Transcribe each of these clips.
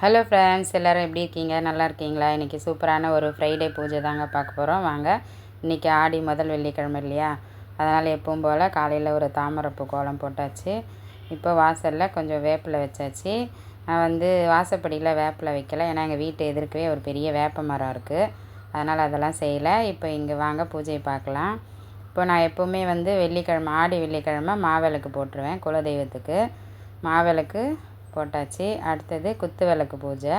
Hello friends எல்லோரும் எப்படி இருக்கீங்க? நல்லா இருக்கீங்களா? இன்றைக்கி சூப்பரான ஒரு ஃப்ரைடே பூஜை தாங்க பார்க்க போகிறோம் வாங்க இன்றைக்கி ஆடி முதல் வெள்ளிக்கிழமை இல்லையா? அதனால் எப்பவும் போல் காலையில் ஒரு தாமரைப்பூ கோலம் போட்டாச்சு. இப்போ வாசலில் கொஞ்சம் வேப்பிலை வச்சாச்சு. நான் வந்து வாசப்படியில் வேப்பிலை வைக்கல. ஏன்னா எங்கள் வீட்டு எதிர்க்கவே ஒரு பெரிய வேப்ப மரம் இருக்குது அதனால் அதெல்லாம் செய்யலை. இப்போ இங்கே வாங்க பூஜையை பார்க்கலாம். இப்போ நான் எப்போவுமே வந்து வெள்ளிக்கிழமை ஆடி வெள்ளிக்கிழமை மாவிளக்கு போட்டுருவேன் குலதெய்வத்துக்கு. மாவிளக்கு போட்டாச்சு. அடுத்தது குத்து விளக்கு பூஜை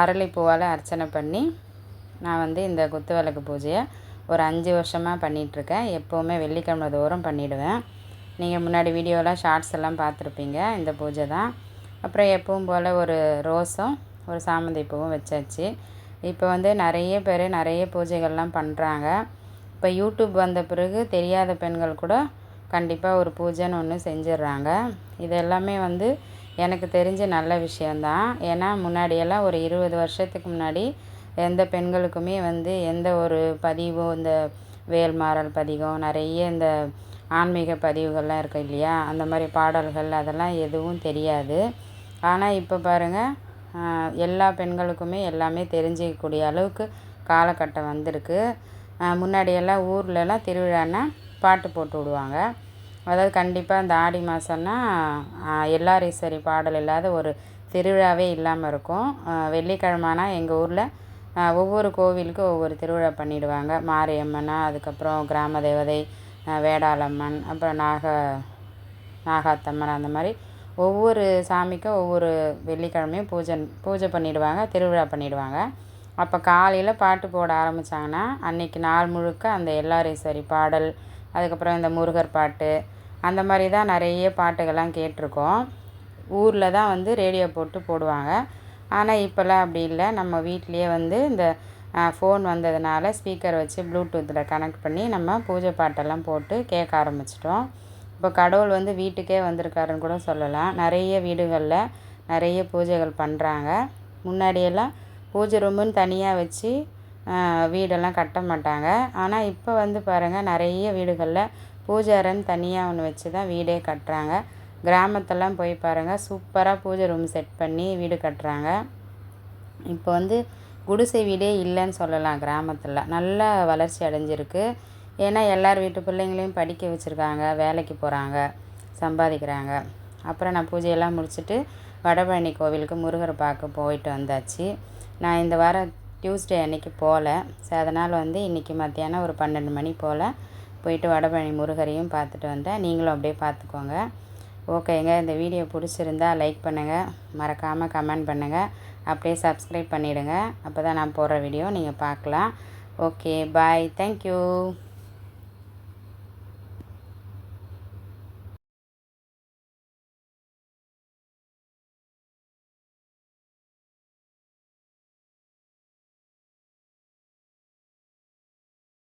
அரளிப்பூவால் அர்ச்சனை பண்ணி நான் வந்து இந்த குத்து விளக்கு பூஜையை ஒரு அஞ்சு வருஷமாக பண்ணிகிட்ருக்கேன். எப்போவுமே வெள்ளிக்கிழமை தோறும் பண்ணிவிடுவேன். நீங்கள் முன்னாடி வீடியோவில் ஷார்ட்ஸ் எல்லாம் பார்த்துருப்பீங்க. இந்த பூஜை தான். அப்புறம் எப்பவும் போல் ஒரு ரோஸும் ஒரு சாமந்தி பூவும் வச்சாச்சு. இப்போ வந்து நிறைய பேர் நிறைய பூஜைகள்லாம் பண்ணுறாங்க. இப்போ யூடியூப் வந்த பிறகு தெரியாத பெண்கள் கூட கண்டிப்பாக ஒரு பூஜைன்னு ஒன்று செஞ்சிடுறாங்க. இது எல்லாமே வந்து எனக்கு தெரிஞ்ச நல்ல விஷயந்தான் ஏன்னா முன்னாடியெல்லாம் ஒரு இருபது வருஷத்துக்கு முன்னாடி எந்த பெண்களுக்குமே வந்து எந்த ஒரு பதிவும் இந்த வேல்மாறல் பதிகம் நிறைய இந்த ஆன்மீக பதிவுகள்லாம் இருக்குது இல்லையா? அந்த மாதிரி பாடல்கள் அதெல்லாம் எதுவும் தெரியாது. ஆனால் இப்போ பாருங்கள் எல்லா பெண்களுக்குமே எல்லாமே தெரிஞ்சிக்கக்கூடிய அளவுக்கு காலகட்டம் வந்திருக்கு. முன்னாடியெல்லாம் ஊர்லலாம் திருவிழான்னா பாட்டு போட்டு விடுவாங்க. அதாவது கண்டிப்பாக இந்த ஆடி மாதம்னா எல்லாரீஸ்வரி பாடல் இல்லாத ஒரு திருவிழாவே இல்லாமல் இருக்கும். வெள்ளிக்கிழமைனா எங்கள் ஊரில் ஒவ்வொரு கோவிலுக்கும் ஒவ்வொரு திருவிழா பண்ணிவிடுவாங்க மாரியம்மனா அதுக்கப்புறம் கிராம தேவதை வேடாளம்மன் அப்புறம் நாக நாகாத்தம்மன் அந்த மாதிரி ஒவ்வொரு சாமிக்கும் ஒவ்வொரு வெள்ளிக்கிழமையும் பூஜை பூஜை பண்ணிவிடுவாங்க திருவிழா பண்ணிவிடுவாங்க அப்போ காலையில் பாட்டு போட ஆரம்பித்தாங்கன்னா அன்றைக்கி நாள் முழுக்க அந்த எல்லாரீஸ்வரி பாடல் அதுக்கப்புறம் இந்த முருகர் பாட்டு அந்த மாதிரி தான் நிறைய பாட்டுகள்லாம் கேட்டிருக்கோம். ஊரில் தான் வந்து ரேடியோ போட்டு போடுவாங்க. ஆனால் இப்போல்லாம் அப்படி இல்லை. நம்ம வீட்லேயே வந்து இந்த ஃபோன் வந்ததுனால ஸ்பீக்கர் வச்சு ப்ளூடூத்தில் கனெக்ட் பண்ணி நம்ம பூஜை பாட்டெல்லாம் போட்டு கேட்க ஆரம்பிச்சிட்டோம். இப்போ கடவுள் வந்து வீட்டுக்கே வந்திருக்காருன்னு கூட சொல்லலாம். நிறைய வீடுகளில் நிறைய பூஜைகள் பண்ணுறாங்க முன்னாடியெல்லாம் பூஜை ரூமுன்னு தனியாக வச்சு வீடெல்லாம் கட்ட மாட்டாங்க ஆனால் இப்போ வந்து பாருங்கள் நிறைய வீடுகளில் பூஜை அறைன்னு தனியாக ஒன்று வச்சு தான் வீடே கட்டுறாங்க. கிராமத்தெல்லாம் போய் பாருங்கள் சூப்பராக பூஜை ரூம் செட் பண்ணி வீடு கட்டுறாங்க. இப்போ வந்து குடிசை வீடே இல்லைன்னு சொல்லலாம் கிராமத்தில். நல்லா வளர்ச்சி அடைஞ்சிருக்கு. ஏன்னா எல்லார் வீட்டு பிள்ளைங்களையும் படிக்க வச்சுருக்காங்க வேலைக்கு போகிறாங்க சம்பாதிக்கிறாங்க. அப்புறம் நான் பூஜையெல்லாம் முடிச்சுட்டு வடபழனி கோவிலுக்கு முருகரை பார்க்க போயிட்டு வந்தாச்சு. நான் இந்த வாரம் டியூஸ்டே அன்றைக்கி போகல ஸோ அதனால் வந்து இன்றைக்கி மத்தியானம் ஒரு பன்னெண்டு மணி போல் போயிட்டு வடபழனி முருகரையும் பார்த்துட்டு வந்தேன். நீங்களும் அப்படியே பார்த்துக்கோங்க. ஓகேங்க இந்த வீடியோ பிடிச்சிருந்தா லைக் பண்ணுங்கள் மறக்காமல் கமெண்ட் பண்ணுங்கள் அப்படியே சப்ஸ்கிரைப் பண்ணிவிடுங்க அப்போ தான் நான் போடுற வீடியோ நீங்கள் பார்க்கலாம். Okay bye thank you